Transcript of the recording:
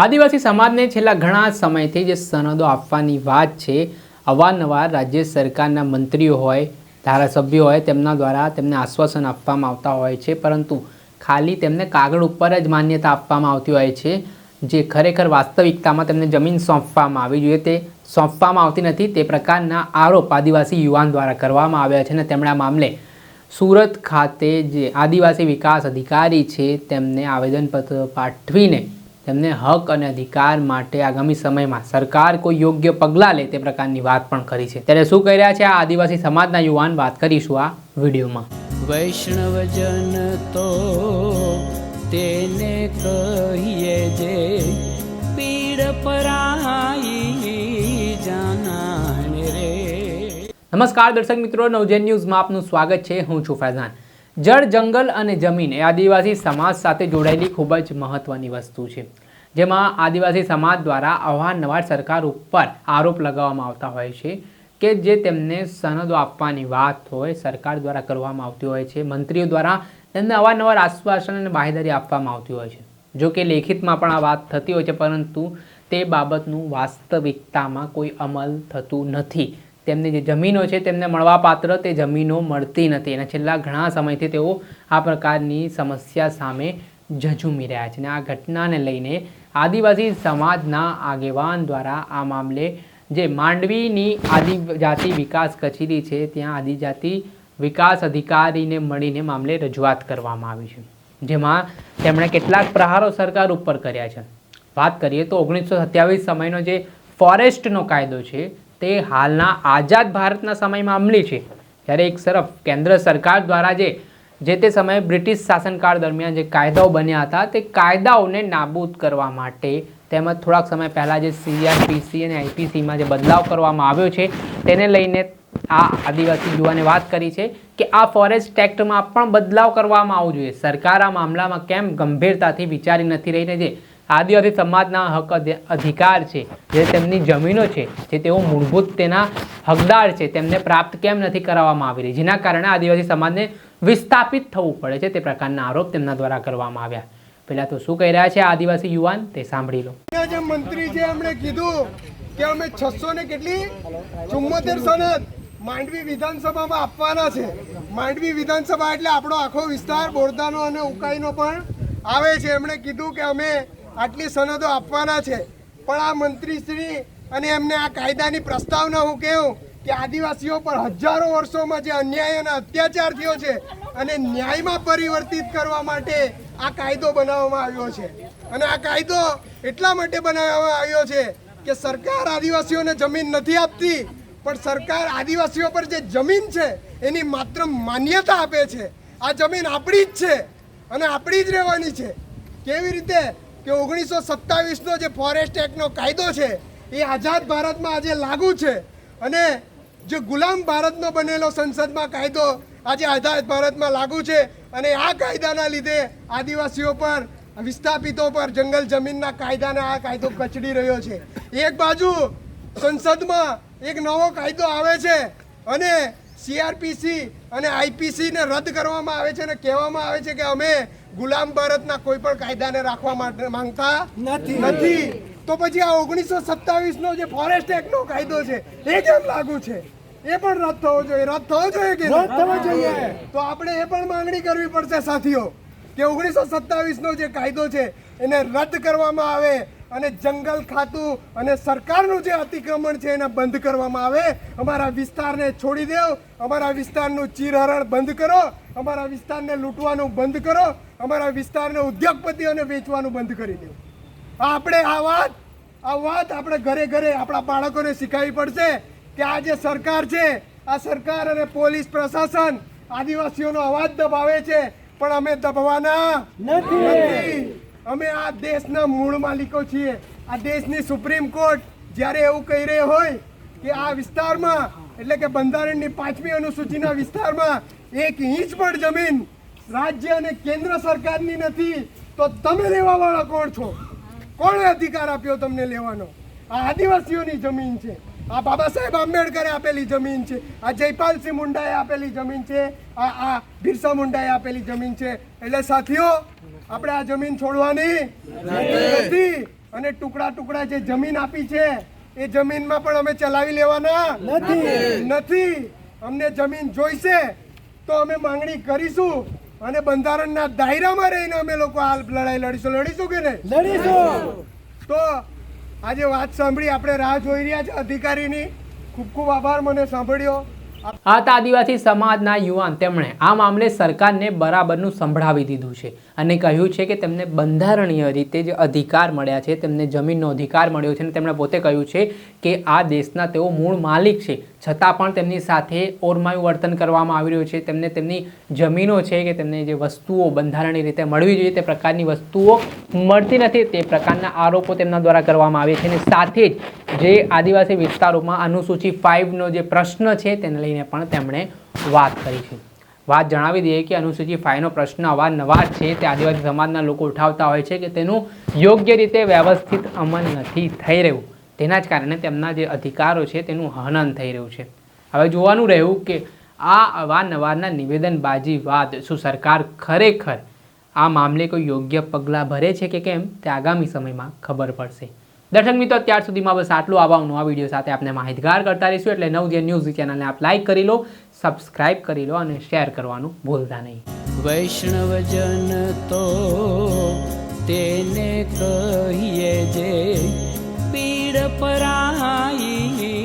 આદિવાસી સમાજને છેલ્લા ઘણા સમયથી જે સનદો આપવાની વાત છે, અવારનવાર રાજ્ય સરકારના મંત્રીઓ હોય, ધારાસભ્યો હોય, તેમના દ્વારા તેમને આશ્વાસન આપવામાં આવતા હોય છે, પરંતુ ખાલી તેમને કાગળ ઉપર જ માન્યતા આપવામાં આવતી હોય છે, જે ખરેખર વાસ્તવિકતામાં તેમને જમીન સોંપવામાં આવી જોઈએ, તે સોંપવામાં આવતી નથી, તે પ્રકારના આરોપ આદિવાસી યુવાન દ્વારા કરવામાં આવ્યા છે અને તેમણે આ મામલે સુરત ખાતે જે આદિવાસી વિકાસ અધિકારી છે, તેમને આવેદનપત્ર પાઠવીને તેમને હક અને અધિકાર માટે આગામી સમયમાં સરકાર કોઈ યોગ્ય પગલાં લે તે પ્રકારની વાત પણ કરી છે. ત્યારે શું કહી રહ્યા છે આ આદિવાસી સમાજના યુવાન? વાત કરીશું આ વિડીયોમાં. વૈષ્ણવજન તો તેને કહીએ જે પીડ પરાઈ જાનાને રે. નમસ્કાર દર્શક મિત્રો નવજેન ન્યૂઝમાં આપનું સ્વાગત છે. હું છું ફૈઝાન. જળ, જંગલ અને જમીન એ આદિવાસી સમાજ સાથે જોડાયેલી ખૂબ જ મહત્વની વસ્તુ છે. જેમાં આદિવાસી સમાજ દ્વારા અવારનવાર સરકાર ઉપર આરોપ લગાવવામાં આવતા હોય છે કે જે તેમને સનદો આપવાની વાત હોય, સરકાર દ્વારા કરવામાં આવતી હોય છે, મંત્રીઓ દ્વારા તેમને અવારનવાર આશ્વાસન અને બાહેદારી આપવામાં આવતી હોય છે. જો કે લેખિતમાં પણ આ વાત થતી હોય છે, પરંતુ તે બાબતનું વાસ્તવિકતામાં કોઈ અમલ થતું નથી. તેમની જે જમીનો છે, તેમને મળવાપાત્ર તે જમીનો મળતી નથી. અને છેલ્લા ઘણા સમયથી તેઓ આ પ્રકારની સમસ્યા સામે ઝઝૂમી રહ્યા છે. અને આ ઘટનાને લઈને આદિવાસી સમાજના આગેવાન દ્વારા આ મામલે જે માંડવીની આદિજાતિ વિકાસ કચેરી છે, ત્યાં આદિજાતિ વિકાસ અધિકારીને મળીને મામલે રજૂઆત કરવામાં આવી છે. જેમાં તેમણે કેટલાક પ્રહારો સરકાર ઉપર કર્યા છે. વાત કરીએ તો ઓગણીસો સત્યાવીસ સમયનો જે ફોરેસ્ટનો કાયદો છે તે હાલના આઝાદ ભારતના સમયમાં અમલી છે. જ્યારે એક તરફ કેન્દ્ર સરકાર દ્વારા જે જે તે સમયે બ્રિટિશ શાસનકાળ દરમિયાન જે કાયદાઓ બન્યા હતા, તે કાયદાઓને નાબૂદ કરવા માટે તેમજ થોડાક સમય પહેલાં જે સીઆરપીસી અને આઈપીસીમાં જે બદલાવ કરવામાં આવ્યો છે, તેને લઈને આ આદિવાસી યુવાને વાત કરી છે કે આ ફોરેસ્ટ એક્ટમાં પણ બદલાવ કરવામાં આવવો જોઈએ. સરકાર આ મામલામાં કેમ ગંભીરતાથી વિચારી નથી રહીને જે આદિવાસી સમાજના હક અધિકાર છે, જે તેમની જમીનો છે, જે તેઓ મૂળભૂત તેના હકદાર છે, તેમને પ્રાપ્ત કેમ નથી કરાવવામાં આવી રહી? જેના કારણે આદિવાસી સમાજને વિસ્થાપિત થવું પડે છે, તે પ્રકારના આરોપ તેમના દ્વારા કરવામાં આવ્યા. પહેલાં તો શું કહી રહ્યા છે આદિવાસી યુવાન? તે સાંભળી લો. જે મંત્રી છે, એમણે કીધું કે અમે છસો ને કેટલી? ચુમ્મોતેર સનદ માંડવી વિધાનસભામાં આપવાના છે. માંડવી વિધાનસભા એટલે આપણો આખો વિસ્તાર બોરદાનો અને ઉકાઈનો પણ આવે છે. એમણે કીધું કે અમે આટલી સનદો આપવાના છે. પણ આ મંત્રીશ્રી અને એમને આ કાયદાની પ્રસ્તાવના હું કહું કે આદિવાસીઓ પર હજારો વર્ષોમાં જે અન્યાય અને અત્યાચાર થયો છે અને ન્યાયમાં પરિવર્તિત કરવા માટે આ કાયદો બનાવવામાં આવ્યો છે. અને આ કાયદો એટલા માટે બનાવવામાં આવ્યો છે કે સરકાર આદિવાસીઓને જમીન નથી આપતી, પણ સરકાર આદિવાસીઓ પર જે જમીન છે એની માત્ર માન્યતા આપે છે. આ જમીન આપણી જ છે અને આપણી જ રહેવાની છે. કેવી રીતે કે ઓગણીસો સત્તાવીસનો જે ફોરેસ્ટ એક્ટનો કાયદો છે, એ આઝાદ ભારતમાં આજે લાગુ છે. અને જે ગુલામ ભારતનો બનેલો સંસદમાં કાયદો આજે આઝાદ ભારતમાં લાગુ છે અને આ કાયદાના લીધે આદિવાસીઓ પર, વિસ્થાપિતો પર, જંગલ જમીનના કાયદાને આ કાયદો કચડી રહ્યો છે. એક બાજુ સંસદમાં એક નવો કાયદો આવે છે અને સીઆરપીસી અને આઈપીસીને રદ કરવામાં આવે છે અને કહેવામાં આવે છે કે અમે ગુલામ ભારતના કોઈ પણ કાયદાને રાખવા માટે માંગતા નથી. નથી. તો પછી આ ઓગણીસો સત્તાવીસ નો જે ફોરેસ્ટ એક્ટ નો કાયદો છે એ કેમ લાગુ છે? એ પણ રદ થવો જોઈએ. રદ થવો જોઈએ કે રદ થવો જોઈએ. તો આપણે એ પણ માંગણી કરવી પડશે સાથીઓ કે ઓગણીસો સત્તાવીસ નો જે કાયદો છે એને રદ કરવામાં આવે અને જંગલ ખાતું અને સરકારનું જે અતિક્રમણ છે એને બંધ કરવામાં આવે. અમારા વિસ્તારને છોડી દેવ. અમારા વિસ્તારનું ચીરહરણ બંધ કરો. અમારા વિસ્તારને લૂંટવાનું બંધ કરો. અમારા વિસ્તારને ઉદ્યોગપતિઓને વેચવાનું બંધ કરી દેવું. આ આપણે આ વાત આ વાત આપણે ઘરે ઘરે આપણા બાળકોને શીખવવી પડશે કે આ જે સરકાર છે આ સરકાર અને પોલીસ પ્રશાસન આદિવાસીઓનો અવાજ દબાવે છે પણ અમે દબાવવાના નથી. અમે આ દેશના મૂળ માલિકો છીએ. આ દેશની સુપ્રીમ કોર્ટ જ્યારે એવું કહી રહી હોય કે આ વિસ્તારમાં, એટલે કે બંધારણની પાંચમી અનુસૂચિના વિસ્તારમાં એક ઇંચ પણ જમીન રાજ્ય અને કેન્દ્ર સરકારની નથી, તો તમે લેવાવાળા કોણ છો? કોણે અધિકાર આપ્યો તમને લેવાનો? આ આદિવાસીઓની જમીન છે. આ બાબા સાહેબ આંબેડકરે આપેલી જમીન છે. આ જયપાલસિંહ મુંડાએ આપેલી જમીન છે. આ આ બિરસા મુંડાએ આપેલી જમીન છે. એટલે સાથીઓ આપણે આ જમીન છોડવાની નથી. અને ટુકડા ટુકડા જે જમીન આપી છે એ જમીનમાં પણ અમે ચલાવી લેવાના નથી. નથી. અમને જમીન જોઈશે તો અમે માંગણી કરીશું અને બંધારણના દાયરામાં રહીને અમે લોકો આ લડાઈ લડીશું. લડીશું કે નહીં? લડીશું. તો આજે વાત સાંભળી આપણે રાહ જોઈ રહ્યા છે અધિકારીની. ખૂબ ખૂબ આભાર મને સાંભળ્યો. આ આદિવાસી સમાજના યુવાન તેમણે આ મામલે સરકારને બરાબરનું સંભળાવી દીધું છે અને કહ્યું છે કે તેમને બંધારણીય રીતે જે અધિકાર મળ્યા છે, તેમને જમીનનો અધિકાર મળ્યો છે અને તેમણે પોતે કહ્યું છે કે આ દેશના તેઓ મૂળ માલિક છે. છતાં પણ તેમની સાથે ઓરમાયું વર્તન કરવામાં આવી રહ્યું છે. તેમને તેમની જમીનો છે કે તેમને જે વસ્તુઓ બંધારણીય રીતે મળવી જોઈએ તે પ્રકારની વસ્તુઓ મળતી નથી. તે પ્રકારના આરોપો તેમના દ્વારા કરવામાં આવે છે અને સાથે જ જે આદિવાસી વિસ્તારોમાં અનુસૂચિ ફાઇવનો જે પ્રશ્ન છે તેને લઈને પણ તેમણે વાત કરી છે. વાત જણાવી દઈએ કે અનુસૂચિ ફાઇવનો પ્રશ્ન અવારનવાર છે. તે આદિવાસી સમાજના લોકો ઉઠાવતા હોય છે કે તેનું યોગ્ય રીતે વ્યવસ્થિત અમલ નથી થઈ રહ્યું. તેના જ કારણે તેમના જે અધિકારો છે તેનું હનન થઈ રહ્યું છે. હવે જોવાનું રહ્યું કે આ અવારનવારના નિવેદનબાજી વાદ શું સરકાર ખરેખર આ મામલે કોઈ યોગ્ય પગલાં ભરે છે કે કેમ? તે આગામી સમયમાં ખબર પડશે. દર્શક મિત્રો, અત્યાર સુધીમાં બસ આટલું. આવા નવા વીડિયો સાથે આપણે માહિતગાર કરતા રહીશું એટલે નવજે ન્યૂઝ ચેનલને આપ લાઈક કરી લો, સબસ્ક્રાઇબ કરી લો અને શેર કરવાનું ભૂલતા નહીં. વૈષ્ણવજન તો તેને કહીએ જે પીડ પરાઈ